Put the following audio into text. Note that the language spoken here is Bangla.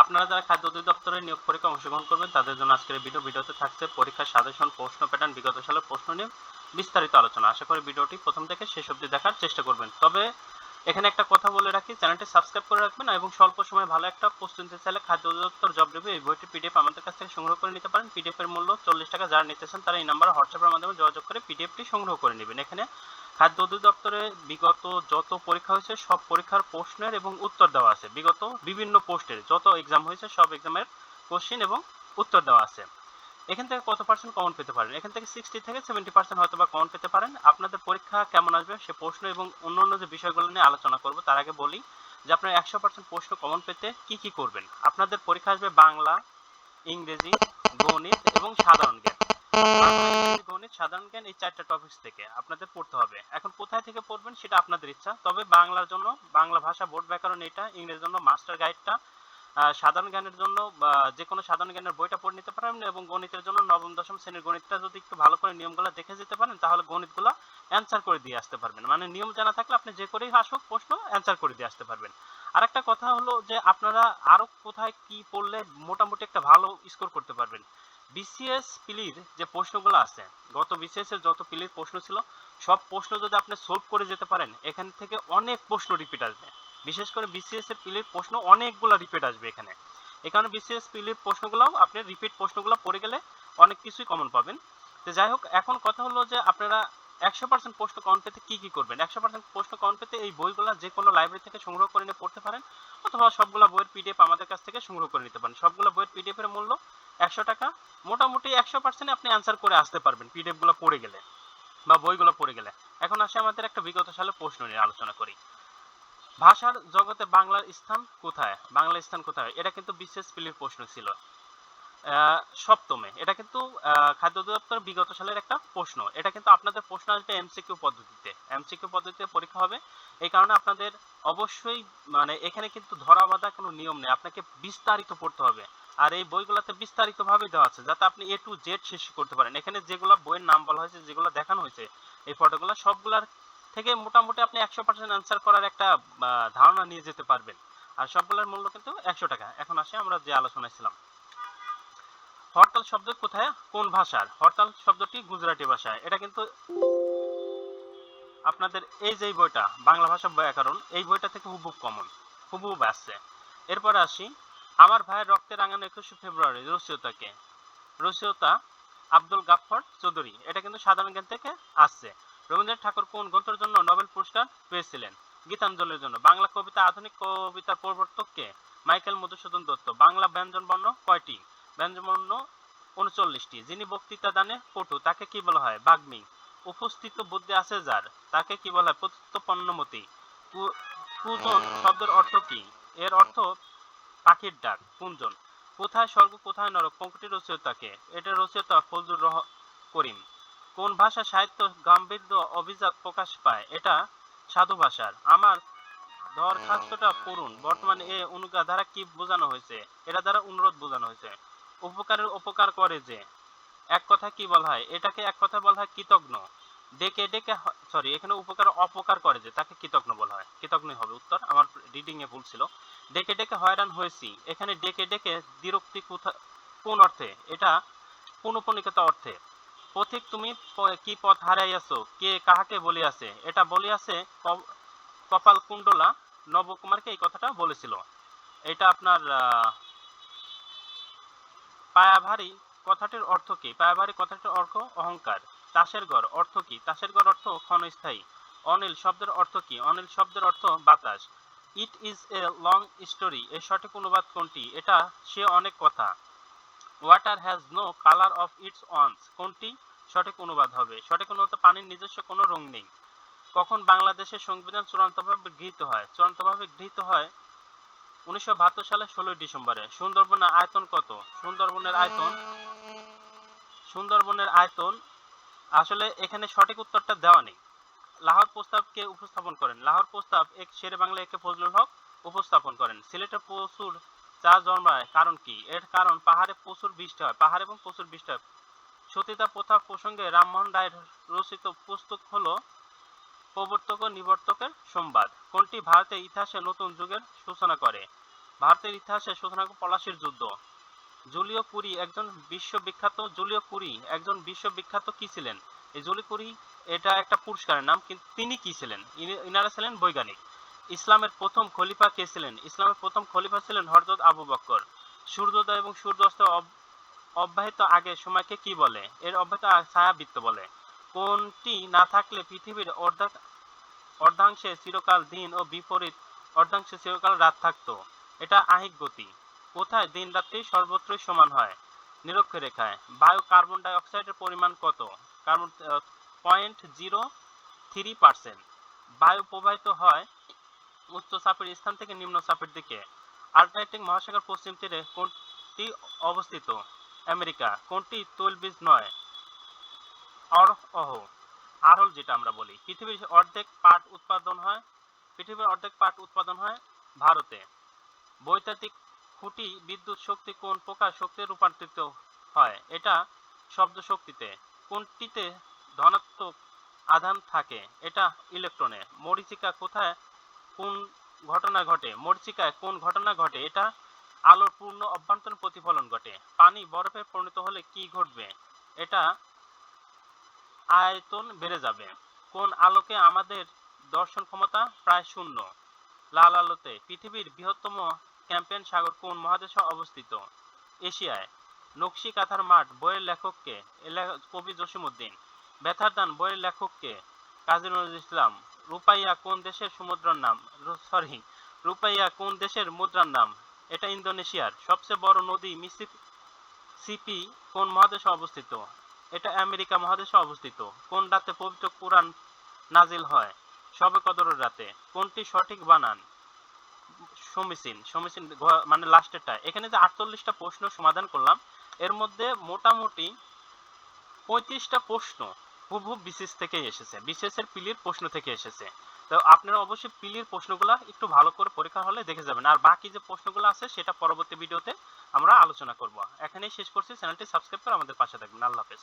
আপনারা যারা খাদ্য অধিদপ্তরের নিয়োগ পরীক্ষা অংশগ্রহণ করবেন, তাদের জন্য আজকের ভিডিও ভিডিওতে থাকছে পরীক্ষার সাজেশন, প্রশ্ন প্যাটার্ন বিগত সালের প্রশ্ন নিয়ে বিস্তারিত আলোচনা। আশা করি ভিডিওটি প্রথম থেকে শেষ অবধি দেখার চেষ্টা করবেন। তবে এখানে একটা কথা বলে রাখি, চ্যানেলটি সাবস্ক্রাইব করে রাখবেন এবং স্বল্প সময়ে ভালো একটা প্রস্তুতি নিতে চাইলে খাদ্য অধিদপ্তর জব রিভিউ এই বইটি পিডিএফ আমাদের কাছ থেকে সংগ্রহ করে নিতে পারেন। পিডিএফ এর মূল্য চল্লিশ টাকা, যারা নিতেছেন তারা এই নাম্বার হোয়াটসঅ্যাপের মাধ্যমে যোগাযোগ করে পিডিএফটি সংগ্রহ করে নেবেন। এখানে খাদ্য অধিদপ্তরে বিগত যত পরীক্ষা হয়েছে, সব পরীক্ষার প্রশ্নের এবং উত্তর দেওয়া আছে। বিগত বিভিন্ন পোস্টের যত এক্সাম হয়েছে, সব এক্সামের কোশ্চেন এবং উত্তর দেওয়া আছে। এখান থেকে কত পার্সেন্ট কমন পেতে পারেন? এখান থেকে সিক্সটি থেকে সেভেন্টি পার্সেন্ট হয়তো বা কমন পেতে পারেন। আপনাদের পরীক্ষা কেমন আসবে, সে প্রশ্ন এবং অন্যান্য যে বিষয়গুলো নিয়ে আলোচনা করব, তার আগে বলি যে আপনার একশো পার্সেন্ট প্রশ্ন কমন পেতে কি কি করবেন? আপনাদের পরীক্ষা আসবে বাংলা, ইংরেজি, গণিত এবং সাধারণ জ্ঞান। গণিত, সাধারণ জ্ঞান, এই চারটা থেকে আপনাদের পড়তে হবে। এখন কোথায় থেকে পড়বেন সেটা আপনাদের ইচ্ছা। তবে বাংলার জন্য, বাংলা ভাষা বোর্ড ব্যাকরণ এটা, ইংরেজির জন্য মাস্টার গাইডটা সাধারণ জ্ঞানের জন্য যে কোনো সাধারণ জ্ঞানের বইটা পড়ে নিতে পারেন এবং গণিতের জন্য নবম, দশম শ্রেণির গণিতটা যদি একটু ভালো করে নিয়মগুলো দেখে যেতে পারেন, তাহলে গণিতগুলো অ্যান্সার করে দিয়ে আসতে পারবেন। মানে নিয়ম জানা থাকলে আপনি যে করেই আসুক প্রশ্ন অ্যান্সার করে দিয়ে আসতে পারবেন। আরেকটা কথা হলো যে আপনারা আরও কোথায় কি পড়লে মোটামুটি একটা ভালো স্কোর করতে পারবেন। বিসিএস পিলির যে প্রশ্নগুলো আছে, গত বিসিএস এর যত পিলির প্রশ্ন ছিল, সব প্রশ্ন যদি আপনি সলভ করে যেতে পারেন, এখান থেকে অনেক প্রশ্ন রিপিট আসবে। বিশেষ করে বিসিএস এর পিলির প্রশ্ন অনেকগুলো রিপিট আসবে এখানে। এই কারণে বিসিএস পিলির প্রশ্নগুলোও, আপনি রিপিট প্রশ্নগুলো পড়ে গেলে অনেক কিছুই কমন পাবেন। তো যাই হোক, এখন কথা হলো যে আপনারা একশো পার্সেন্ট প্রশ্ন কমন পেতে কি কি করবেন? একশো পার্সেন্ট প্রশ্ন কমন পেতে এই বইগুলো যে কোনো লাইব্রেরি থেকে সংগ্রহ করে নিয়ে পড়তে পারেন, অথবা সবগুলো বইয়ের পিডিএফ আমাদের কাছ থেকে সংগ্রহ করে নিতে পারেন। সবগুলো বইয়ের পিডিএফ এর মূল্য একশো টাকা, মোটামুটি একশো পার্সেন্ট আপনি অ্যান্সার করে আসতে পারবেন পিডিএফগুলো পড়ে গেলে বা বইগুলো পড়ে গেলে। এখন আসে আমাদের একটা বিগত সালের প্রশ্ন নিয়ে আলোচনা করি। ভাষার জগতে বাংলার স্থান কোথায়? বাংলার স্থান কোথায়? এটা কিন্তু বিশেষ পিলির প্রশ্ন ছিল। সপ্তমে। এটা কিন্তু খাদ্য অধিদপ্তর বিগত সালের একটা প্রশ্ন। এটা কিন্তু আপনাদের প্রশ্ন আসবে এমসিকিউ পদ্ধতিতে। এমসিকিউ পদ্ধতিতে পরীক্ষা হবে। এই কারণে আপনাদের অবশ্যই মানে এখানে কিন্তু ধরা বাঁধা কোনো নিয়ম নেই। আপনাকে বিস্তারিত পড়তে হবে। আর এই বইগুলোতে বিস্তারিত ভাবে দেওয়া আছে, যাতে আপনি এ টু জেড শেষ করতে পারেন। এখানে যেগুলো বইয়ের নাম বলা হয়েছে, যেগুলো দেখানো হয়েছে, এই ফটোগুলো সবগুলার থেকে মোটামুটি আপনি একশো পার্সেন্ট অ্যান্সার করার একটা ধারণা নিয়ে যেতে পারবেন। আর সবগুলোর মূল্য কিন্তু একশো টাকা। এখন আসে আমরা যে আলোচনায় ছিলাম। হরতাল শব্দ কোথায়? কোন ভাষার? হরতাল শব্দটি গুজরাটি ভাষায়। এটা কিন্তু আপনাদের এই যে বইটা, বাংলা ভাষা ব্যাকরণ এই বইটা থেকে হুবহুব কমন হুবহুব আসছে এরপরে আসি আমার ভাইয়ের রক্তে রাঙানো একুশে ফেব্রুয়ারি রসিয়তাকে রসিয়তা আব্দুল গাফফর চৌধুরী। এটা কিন্তু সাধারণ জ্ঞান থেকে আসছে। রবীন্দ্রনাথ ঠাকুর কোন গ্রন্থের জন্য নোবেল পুরস্কার পেয়েছিলেন? গীতাঞ্জলির জন্য। বাংলা কবিতা, আধুনিক কবিতার প্রবর্তক কে মাইকেল মধুসূদন দত্ত। বাংলা ব্যঞ্জন বর্ণ কয়টি? ব্যঞ্জন বর্ণ উনচল্লিশটি। যিনি বক্তৃতা দানে পটু তাকে কি বলা হয়? বাগ্মী। উপস্থিত বুদ্ধি আছে যার, তাকে কি বলা হয়? প্রত্যুত্পন্নমতি পু- পূজন শব্দের অর্থ কি? এর অর্থ পাখির ডাক, কুঞ্জন। কোথায় স্বর্গ, কোথায় নরক? পঙ্কটি রচয়িতাকে এটা রচয়িতা ফজলুর রহ করিম। কোন ভাষা সাহিত্য গাম্ভীর্য অভিজাত প্রকাশ পায়? এটা সাধু ভাষার। আমার দরখাস্তটা পড়ুন। বর্তমানে এ অনুজ্ঞা দ্বারা কি বোঝানো হয়েছে? এটা দ্বারা অনুরোধ বোঝানো হয়েছে। উপকারের উপকার করে যে। এক কথা কি বলা হয়? এটাকে এক কথা বলা হয় কৃতজ্ঞ ডেকে ডেকে সরি এখানে উপকার, অপকার করে যে, তাকে কৃতজ্ঞ বলা হয়। কৃতজ্ঞ হবে উত্তর। আমার রিডিং এ ভুল ছিল। ডেকে ডেকে হয়রান হয়েছি। এখানে ডেকে ডেকে বিরক্তি কোন অর্থে? এটা পুনঃপনিকতা অর্থে। পথিক, তুমি কি পথ হারাইয়াছো? কে কাহাকে বলিয়াছে? এটা বলিয়াছে কপাল কুণ্ডলা নবকুমারকে এই কথাটা বলেছিল। এটা আপনার পায়াভারী কথাটির অর্থ কি? পায়াভারী কথাটির অর্থ অহংকার। তাসের ঘর অর্থ কি? তাসের ঘর অর্থ ক্ষণস্থায়ী। অনিল শব্দের অর্থ কি? অনিল শব্দের অর্থ বাতাস। It is a long story, এর সঠিক অনুবাদ কোনটি? এটা সে অনেক কথা। Water has no colour of its own. কোনটি? সঠিক অনুবাদ হবে। সঠিক অনুবাদ পানির নিজস্ব কোনো রং নেই। কখন বাংলাদেশের সংবিধান চূড়ান্তভাবে গৃহীত হয়? চূড়ান্তভাবে গৃহীত হয় উনিশশো বাহাত্তর সালে ষোলোই ডিসেম্বরে। সুন্দরবনের আয়তন কত? সুন্দরবনের আয়তন সুন্দরবনের আয়তন আসলে এখানে সঠিক উত্তরটা দেওয়া নেই। লাহোর প্রস্তাবকে উপস্থাপন করেন। লাহোর প্রস্তাব এক শেরে বাংলা একে ফজলুল হক উপস্থাপন করেন। সিলেটে প্রচুর চা জন্মায়, কারণ কি? এর কারণ পাহাড়ে প্রচুর বৃষ্টি হয়, পাহাড় এবং প্রচুর বৃষ্টি হয়। সতীতা প্রথা প্রসঙ্গে রামমোহন রায়ের রচিত পুস্তক হলো প্রবর্তক ও নিবর্তকের সংবাদ। কোনটি ভারতের ইতিহাসে নতুন যুগের সূচনা করে? ভারতের ইতিহাসে শোধনাগ পলাশির যুদ্ধ। জুলিও কুরি একজন বিশ্ববিখ্যাত জুলিও কুরি একজন বিশ্ববিখ্যাত কি ছিলেন? এই জুলিও কুরি, এটা একটা পুরস্কারের নাম, কিন্তু তিনি কি ছিলেন? ইনারা ছিলেন বৈজ্ঞানিক। ইসলামের প্রথম খলিফা কে ছিলেন? ইসলামের প্রথম খলিফা ছিলেন হযরত আবু বকর সূর্যোদয় এবং সূর্যাস্ত অব- অব্যাহত আগের সময়কে কি বলে? এর অব্যাহত ছায়াবৃত্ত বলে। কোনটি না থাকলে পৃথিবীর অর্ধেক অর্ধাংশে চিরকাল দিন ও বিপরীত অর্ধাংশে চিরকাল রাত থাকতো। এটা আহিক গতি। কোথায় দিন রাত্রি সর্বত্রই সমান হয়? নিরক্ষ রেখায় বায়ু কার্বন ডাই অক্সাইডের পরিমাণ কত? Carbon point zero three percent বায়ু প্রবাহিত হয় উচ্চ চাপের স্থান থেকে নিম্ন চাপের দিকে। আর্কটাইটিক মহাসাগর পশ্চিম তীরে কোনটি অবস্থিত? আমেরিকা। কোনটি তৈলবীজ নয়? Or, oh. আরল যেটা আমরা বলি। পৃথিবীর অর্ধেক পাট উৎপাদন হয়। পৃথিবীর অর্ধেক পাট উৎপাদন হয় ভারতে। বৈদ্যুতিক খুঁটি বিদ্যুৎ শক্তি কোন প্রকার শক্তিতে রূপান্তরিত হয়? এটা শব্দ শক্তিতে কোনটিতে ধনাত্মক আধান থাকে? এটা ইলেকট্রনে মরিচিকা কোথায়? কোন ঘটনা ঘটে? মরিচিকায় কোন ঘটনা ঘটে? এটা আলোর পূর্ণ অভ্যন্তরীণ প্রতিফলন ঘটে। পানি বরফে পরিণত হলে কি ঘটবে? এটা আয়তন বেড়ে যাবে। কোন আলোকে আমাদের দর্শন ক্ষমতা? প্রায় শূন্য। লাল আলোতে পৃথিবীর বৃহত্তম ক্যাম্পেন সাগর কোন মহাদেশে অবস্থিত? এশিয়ায়। নকশি কাঁথার মাঠ, বইয়ের লেখককে কবি জসিমউদ্দিন। ব্যথার দান, বইয়ের লেখককে, কাজী নজরুল ইসলাম। রূপাইয়া কোন দেশের সমুদ্রের নাম? সরি রূপাইয়া কোন দেশের মুদ্রার নাম? এটা ইন্দোনেশিয়ার সবচেয়ে বড় নদী মিসিসিপি কোন মহাদেশে অবস্থিত? এটা আমেরিকা মহাদেশে অবস্থিত। কোন রাতে পবিত্র কোরআন নাজিল হয়? সবে কদরের রাতে। কোনটি সঠিক বানান? সমীচীন সমীচীন মানে লাস্টেরটা এখানে যে আটচল্লিশটা প্রশ্ন সমাধান করলাম এর মধ্যে মোটামুটি পঁয়ত্রিশটা প্রশ্ন হুবহু বিসিএস থেকে এসেছে বিশেষের পিলির প্রশ্ন থেকে এসেছে। তো আপনারা অবশ্যই পিলির প্রশ্নগুলো একটু ভালো করে পরীক্ষা হলে দেখে যাবেন। আর বাকি যে প্রশ্নগুলো আছে সেটা পরবর্তী ভিডিওতে আমরা আলোচনা করব। এখানেই শেষ করছি। চ্যানেলটি সাবস্ক্রাইব করে আমাদের পাশে থাকবেন। আল্লাহ হাফেজ।